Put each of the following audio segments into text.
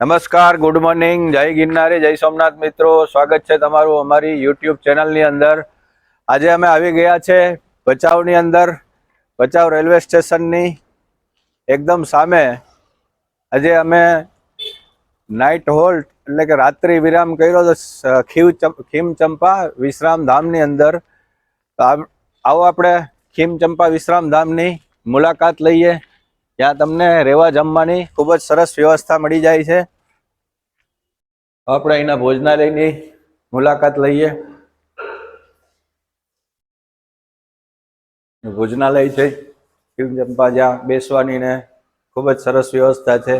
નમસ્કાર good morning જય ગિરનારી, જય સોમનાથ મિત્રો. સ્વાગત છે તમારું અમારી યુટ્યુબ ચેનલની અંદર. આજે અમે આવી ગયા છે ભચાઉની અંદર, ભચાઉ રેલવે સ્ટેશનની એકદમ સામે આજે અમે નાઇટ હોલ્ટ એટલે કે રાત્રિ વિરામ કર્યો તો ખીવ ખીમ ચંપા વિશ્રામ ધામની અંદર. આવો આપણે ખીમ ચંપા વિશ્રામ મુલાકાત લઈએ. ત્યાં તમને રહેવા જમવાની ખૂબ જ સરસ વ્યવસ્થા મળી જાય છે આપણે અહીંના ભોજનાલયની મુલાકાત લઈએ ભોજનાલય છે શિવ ચંપા જ્યાં બેસવાની ને ખૂબ જ સરસ વ્યવસ્થા છે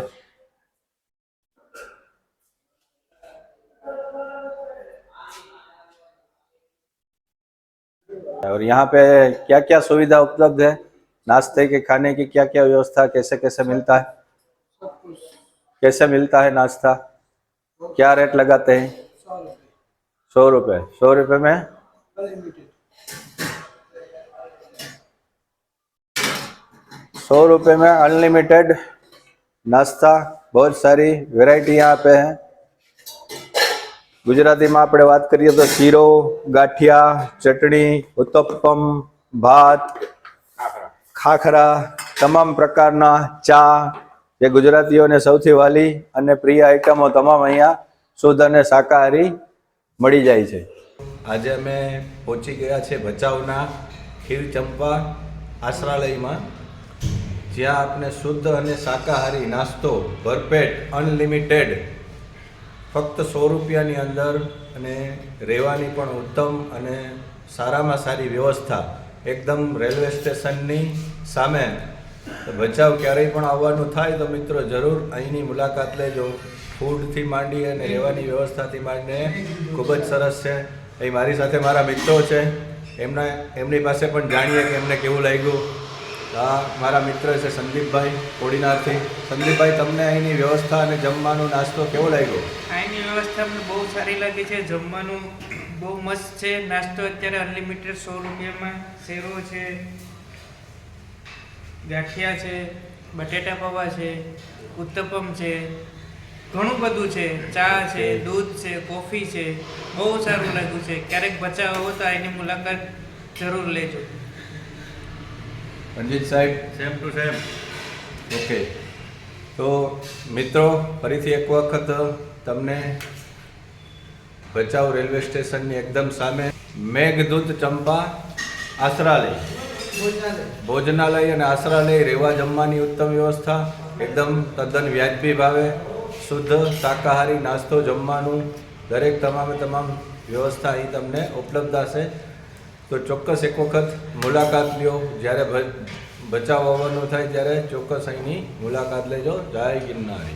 और यहाँ पे क्या क्या सुविधा उपलब्ध है नाश्ते के खाने की क्या क्या व्यवस्था कैसे कैसे मिलता है कैसे मिलता है नाश्ता क्या रेट लगाते हैं सौ रुपये सौ रुपये में सौ रुपये में अनलिमिटेड नाश्ता बहुत सारी वैरायटी यहाँ पे है ગુજરાતીમાં આપણે વાત કરીએ તો શીરો ગાંઠિયા ચટણી ઉત્તપમ ભાત ખાખરા, તમામ પ્રકારના ચા જે ગુજરાતીઓને સૌથી વાલી અને પ્રિય આઈટમો તમામ અહીંયા શુદ્ધ અને શાકાહારી મળી જાય છે. આજે અમે પહોંચી ગયા છે ભચાઉના ખીર ચંપા આશ્રાલયમાં જ્યાં આપને શુદ્ધ અને શાકાહારી નાસ્તો, ભરપેટ, અનલિમિટેડ, ફક્ત સો રૂપિયાની અંદર અને રહેવાની પણ ઉત્તમ અને સારામાં સારી વ્યવસ્થા એકદમ રેલવે સ્ટેશનની સામે. ભચાઉ ક્યારેય પણ આવવાનું થાય તો મિત્રો જરૂર અહીંની મુલાકાત લેજો. ફૂડથી માંડી અને રહેવાની વ્યવસ્થાથી માંડીને ખૂબ જ સરસ છે. અહીં મારી સાથે મારા મિત્રો છે. એમના, એમની પાસે પણ જાણીએ કે એમને કેવું લાગ્યું. હા મારા મિત્ર છે સંદીપભાઈ કોડીનારથી. સંદીપભાઈ, તમને અહીંની વ્યવસ્થા અને જમવાનો નાસ્તો કેવો લાગ્યો? અહીંની વ્યવસ્થા બહુ સારી લાગી છે. જમવાનું બહુ મસ્ત છે. નાસ્તો અત્યારે અનલિમિટેડ સો રૂપિયામાં. શેરો છે. ગાંઠિયા છે. બટેટા પૌવા છે. ઉત્તપમ છે. ઘણું બધું છે. ચા છે દૂધ છે કોફી છે. બહુ સારું લાગ્યું છે. ક્યારેક બચાવ હોય તો એની મુલાકાત જરૂર લેજો. રણજીત સાહેબ. Same to same okay. તો મિત્રો ફરીથી એક વખત તમને ભચાઉ રેલવે સ્ટેશનની એકદમ સામે મેઘદૂત ચંપા આશ્રાલય ભોજનાલય અને આશ્રાલય રહેવા જમવાની ઉત્તમ વ્યવસ્થા, એકદમ તદ્દન વ્યાજબી ભાવે, શુદ્ધ, શાકાહારી નાસ્તો જમવાનું દરેક તમામે તમામ વ્યવસ્થા અહીં તમને ઉપલબ્ધ હશે. તો ચોક્કસ એક વખત મુલાકાત લ્યો. જ્યારે ભચાવ આવવાનું થાય ત્યારે ચોક્કસ અહીંની મુલાકાત લેજો. જય ગિરનારી.